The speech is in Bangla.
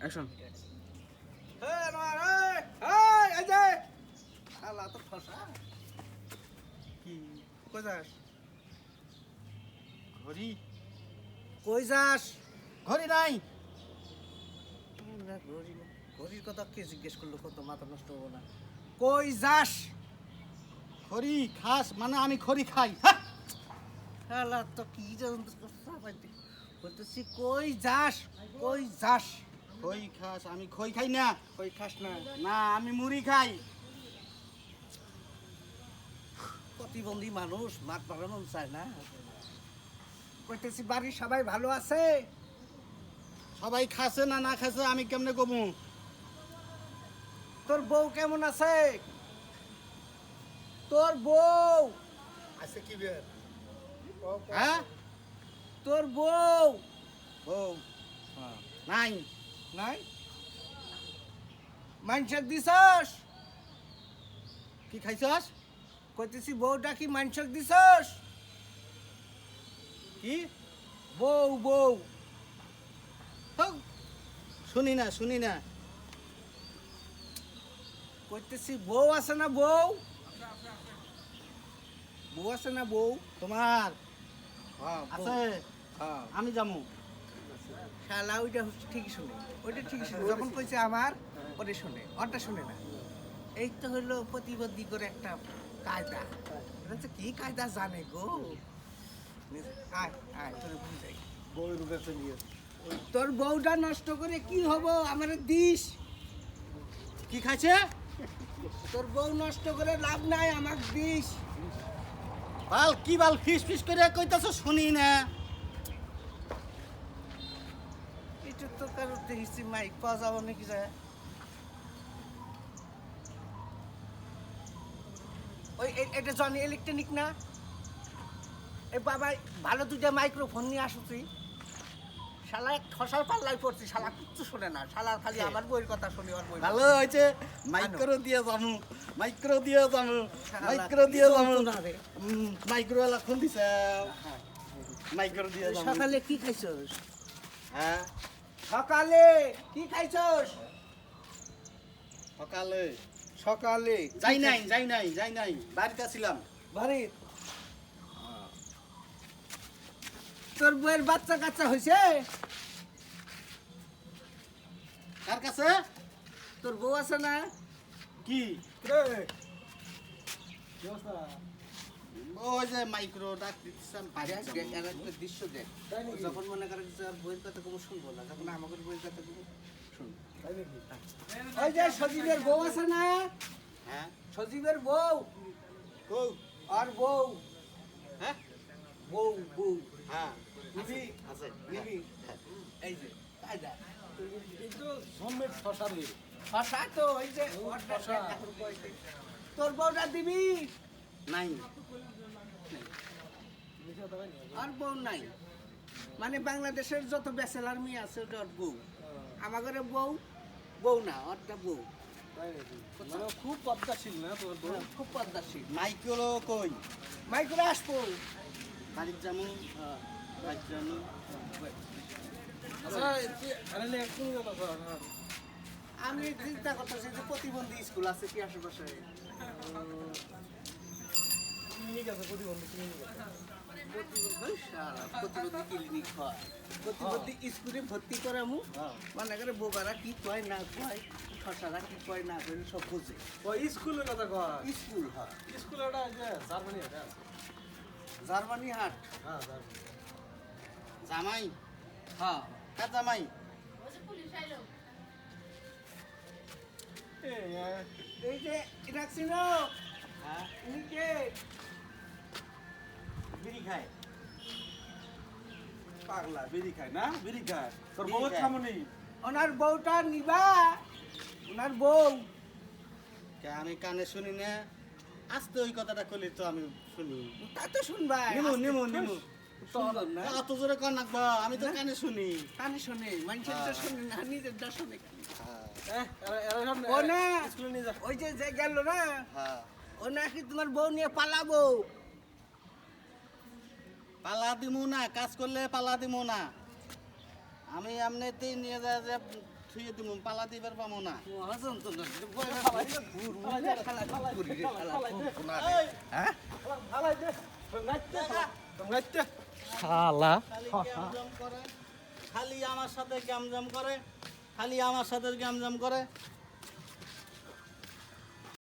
অ্যাকশন কি? কই যাস? ঘড়ি? কই যাস? ঘড়ি নাই। ঘড়ির কথা কে জিজ্ঞেস করল? কত মাথা নষ্ট হব না। কই যাস? খড়ি খাস মানে আমি খড়ি খাই। শালা তো কি জান বলতেছি কই যাস? কই যাস? খই খাস আমি খই খাই না? কই খাস না। না আমি মুড়ি খাই। প্রতিবন্ধী মানুষ মাঠ বাড়ানো চায় না। কইতেছি বাড়ির সবাই ভালো আছে? সবাই খাসে না না খাসে আমি কেমনে কমু? তোর বউ কেমন আছে? তোর বউ। আছে কি বের হ্যাঁ? তোর বউ। বউ। নাই। নাই? মানসাক দিছস? কি খাইছস? কইতেছি বউটা কি মানসাক দিছস? কি? বউ বউ। শুনি না শুনি না। কইতেছি বউ আছে না বউ? বউ আছে না বউ? তোমার? হ্যাঁ আছে? হ্যাঁ। আমি যামু। শালা ওইটা হচ্ছে ঠিকই শুনে। ওইটা ঠিকই শুনে। যখন কইছে আমার ওটা শুনে। ওটা শুনে না। এই তো হলো প্রতিবন্ধী করে একটা কায়দা। হচ্ছে কি কায়দা জানে গো? আয় আয় তোর বুঝাই নিয়ে। তোর বউটা নষ্ট করে কি হব? আমার দিস। কি খাইছে? তোর বউ নষ্ট করে লাভ নাই আমার দিস। বাল কি বাল ফিস ফিস করে কইতাছ শুনি না এটা তো কারও দেখছি মাইক পাওয়া যাব নাকি যায়? ওই এটা জনি ইলেকট্রনিক না? বাবা ভালো দুইটা মাইক্রোফোন নিয়ে আসো তুই। শালা এক ঠসার পাল্লায় পড়ছি শালা কিচ্ছু শোনে না। শালা খালি আমার বইয়ের কথা শুনি ওর বই ভালো হয়েছে। মাইক্রো দিয়ে যামু মাইক্রো দিয়ে শালা, মাইক্রো দিয়ে রে। মাইক্রো এলা খুন দিছে। মাইক্রো দিয়ে যামু সকালে কি খাইছস? হ্যাঁ? সকালে কি খাইছস? সকালে সকালে যাই নাই যাই নাই যাই নাই বাড়িতে ছিলাম বাড়ি তোর বউয়ের বাচ্চা কাচ্চা হয়েছে কার কাছে? তোর বউ আছে না? কি? রে। ওই যে মাইক্রো ডাক একটা দৃশ্য দেখ। যখন মনে করে আর বইয়ের কথা কোনো শুনব না যখন আমাকে বইয়ের কথা কোনো শুনব ওই যে সজীবের বউ আছে না? হ্যাঁ? সজীবের বউ। কৌ আর বউ। হ্যাঁ? বউ বউ। হ্যাঁ। নিবি? আছে নিবি? এই যে কায়দা কিন্তু শশারে শশা তো ওই যে তোর বউটা দিবি? নাই। আর বউ নাই। মানে বাংলাদেশের যত ব্যাচেলার মেয়ে আছে ওটা ওর বউ আমাদের বউ বউ না ওরটা বউ। মানে খুব পদ্মাশীল না তোর বউ? খুব পদ্মাশীল মাইক্রো কই? মাইক্রো আসব। বাড়ির যামু বাড়ির যামু আচ্ছা তুই আরে নে কোন কথা কর হ্যাঁ। আমি চিন্তা করতেছি যে প্রতিবন্ধী স্কুল আছে কি আশেপাশে? ক্লিনিক আছে প্রতিবন্ধী ক্লিনিক আছে প্রতিবন্ধী ক্লিনিক হয়। প্রতিবন্ধী স্কুলে ভর্তি করে আমু হ্যাঁ। মনে করে বোকারা কি কয় না কয় শশারা কি কয় না কয় সব বুঝে স্কুলের কথা কর স্কুল হয়। স্কুল ওটা জার্মানি হাট। হ্যাঁ জামাই? হ্যাঁ। কার জামাই? এই যে এটা ছিল? হ্যাঁ। ইনি কে? বিড়ি খায়। পাগলা বিড়ি খায় না? বিড়ি খায়। তোর বউ। খামনি? ওনার বউটা নিবা। ওনার বউ। কে আমি কানে শুনি না আস্তে ওই কথাটা কইলে তো আমি শুনি। তা তো শুনবা নিমু নিমু নিমু। অত জোরে কর নাকবা আমি তো কানে শুনি। কানে শোনে মানুষের তো শোনে না নিজেরটা শোনে হ্যাঁ এ, এরা- এরা সব ও না স্কুলে নিয়ে যা। ওই যে যে গেল না হ্যাঁ। ও নাকি তোমার বউ নিয়ে পালাবো। পালা দিমু না কাজ করলে পালা দিমু না। আমি এমনিতেই নিয়ে যা যে থুয়ে তুমি পালা দিবার পাবো না। শালা, খালি আমার সাথে গ্যামজাম করে খালি আমার সাথে গ্যামজাম করে।